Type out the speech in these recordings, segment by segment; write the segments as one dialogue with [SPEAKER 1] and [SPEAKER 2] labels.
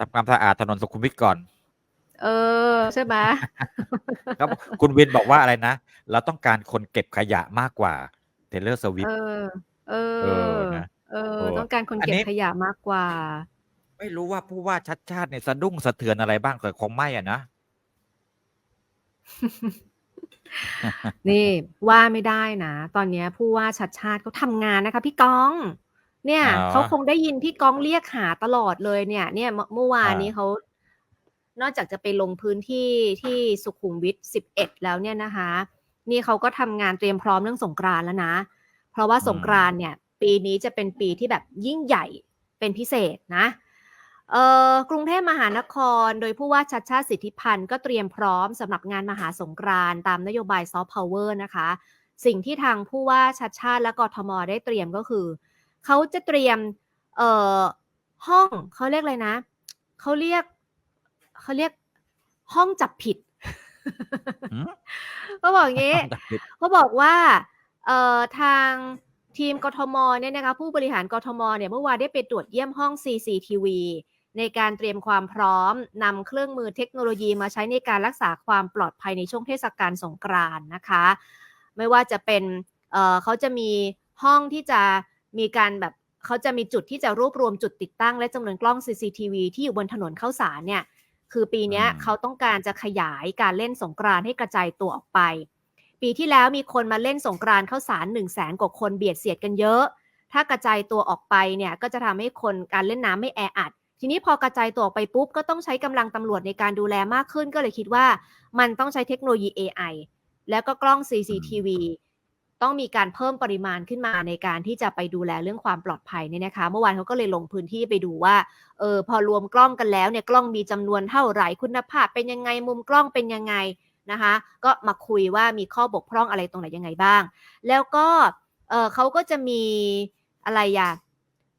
[SPEAKER 1] ทำความสะอาดถนนสุขุมวิทก่อน
[SPEAKER 2] เออ ใช่ไหม
[SPEAKER 1] ครับคุณวินบอกว่าอะไรนะ เราต้องการคนเก็บขยะมากกว่าเทเลอร์สวิ
[SPEAKER 2] เอ
[SPEAKER 1] ฟ
[SPEAKER 2] อเอ
[SPEAKER 1] เออ
[SPEAKER 2] อ
[SPEAKER 1] นะ
[SPEAKER 2] เอ
[SPEAKER 1] โอ้
[SPEAKER 2] อต้องการคน
[SPEAKER 1] อัน
[SPEAKER 2] เก็บ
[SPEAKER 1] นี้
[SPEAKER 2] ขยะมากกว่า
[SPEAKER 1] ไม่รู้ว่าผู้ว่าชัดชาติเนี่ยสะดุ้งสะเทือนอะไรบ้างแต่คงไม่อะนะ
[SPEAKER 2] นี่ว่าไม่ได้นะ ตอนเนี้ยผู้ว่าชัดชาติเขาทำงานนะคะ พี่ก้อง เนี่ย
[SPEAKER 1] อ๋อ
[SPEAKER 2] เขาคงได้ยินพี่ก้องเรียกหาตลอดเลยเนี่ย เนี่ย เมื่อเมื่อวาน
[SPEAKER 1] อ่า
[SPEAKER 2] นี้เขา นอกจากจะไปลงพื้นที่ที่สุขุมวิทสิบเอ็ดแล้วเนี่ยนะคะ นี่เขาก็ทำงานเตรียมพร้อมเรื่องสงกรานต์แล้วนะ เพราะว่าสงกรานต์เนี่ย ปีนี้จะเป็นปีที่แบบยิ่งใหญ่เป็นพิเศษนะเอ่อกรุงเทพมหานครโดยผู้ว่าชัดชาติสิทธิพันธ์ก็เตรียมพร้อมสำหรับงานมหาสงกรานต์ตามนโยบายซอฟต์พาวเวอร์นะคะ สิ่งที่ทางผู้ว่าชัดชาติและกทมได้เตรียมก็คือ เขาจะเตรียมเอ่อห้องเขาเรียกอะไรนะเขาเรียกเขาเรียกห้องจับผิด
[SPEAKER 1] หืม
[SPEAKER 2] เขาบอกอย่างนี้เขาบอกว่าเอ่อทางทีมกทมเนี่ยนะคะผู้บริหารกทมเนี่ยเมื่อวานได้ไปตรวจเยี่ยมห้อง CCTV ในการเตรียมความพร้อมนำเครื่องมือเทคโนโลยีมาใช้ในการรักษาความปลอดภัยในช่วงเทศกาลสงกรานต์นะคะ ไม่ว่าจะเป็นเอ่อเขาจะมีห้องที่จะ มีการแบบเขาจะมีจุดที่จะรวบรวมจุดติดตั้งและจำนวนกล้อง CCTV ที่อยู่บนถนนเข้าสารเนี่ย คือปีเนี้ย
[SPEAKER 1] อืม
[SPEAKER 2] เขาต้องการจะขยายการเล่นสงกรานต์ให้กระจายตัวออกไป ปีที่แล้วมีคนมาเล่นสงกรานต์เข้าสารหนึ่งแสนกว่าคนเบียดเสียดกันเยอะ ถ้ากระจายตัวออกไปเนี่ยก็จะทำให้คนการเล่นน้ำไม่แออัด ทีนี้พอกระจายตัวออกไปปุ๊บก็ต้องใช้กำลังตำรวจในการดูแลมากขึ้น ก็เลยคิดว่า มันต้องใช้เทคโนโลยี AI แล้วก็กล้อง CCTV ต้องมีการเพิ่มปริมาณขึ้นมาในการที่จะไปดูแลเรื่องความปลอดภัยเนี่ยนะคะ เมื่อวานเขาก็เลยลงพื้นที่ไปดูว่าเออพอรวมกล้องกันแล้วเนี่ยกล้องมีจำนวนเท่าไหร่คุณภาพ เป็นยังไงมุมกล้องเป็นยังไงนะคะ ก็มาคุยว่ามีข้อบกพร่องอะไรตรงไหนยังไงบ้าง แล้วก็เออเขาก็จะมีอะไรอะ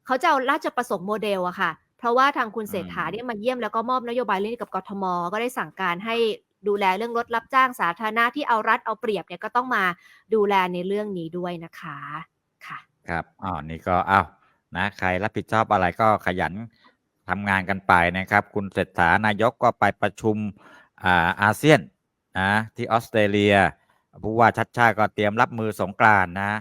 [SPEAKER 2] เขาจะเอาราชประสงค์โมเดลอะค่ะ เพราะว่าทางคุณเศรษฐาเนี่ยมาเยี่ยมแล้วก็มอบนโยบายเรื่องนี้กับกทม ก็ได้สั่งการให้ ดูแลเรื่องรถรับจ้างสาธารณะที่เอารัดเอาเปรียบเนี่ยก็ต้องมาดูแลในเรื่องนี้ด้วยนะคะค่ะ
[SPEAKER 1] ครับอ๋อนี่ก็อ้าวนะใครรับผิดชอบอะไรก็ขยันทำงานกันไปนะครับ คุณเศรษฐานายกก็ไปประชุมอ่าอาเซียนนะที่ออสเตรเลียผู้ว่าชัดชาติก็เตรียมรับมือสงกรานนะ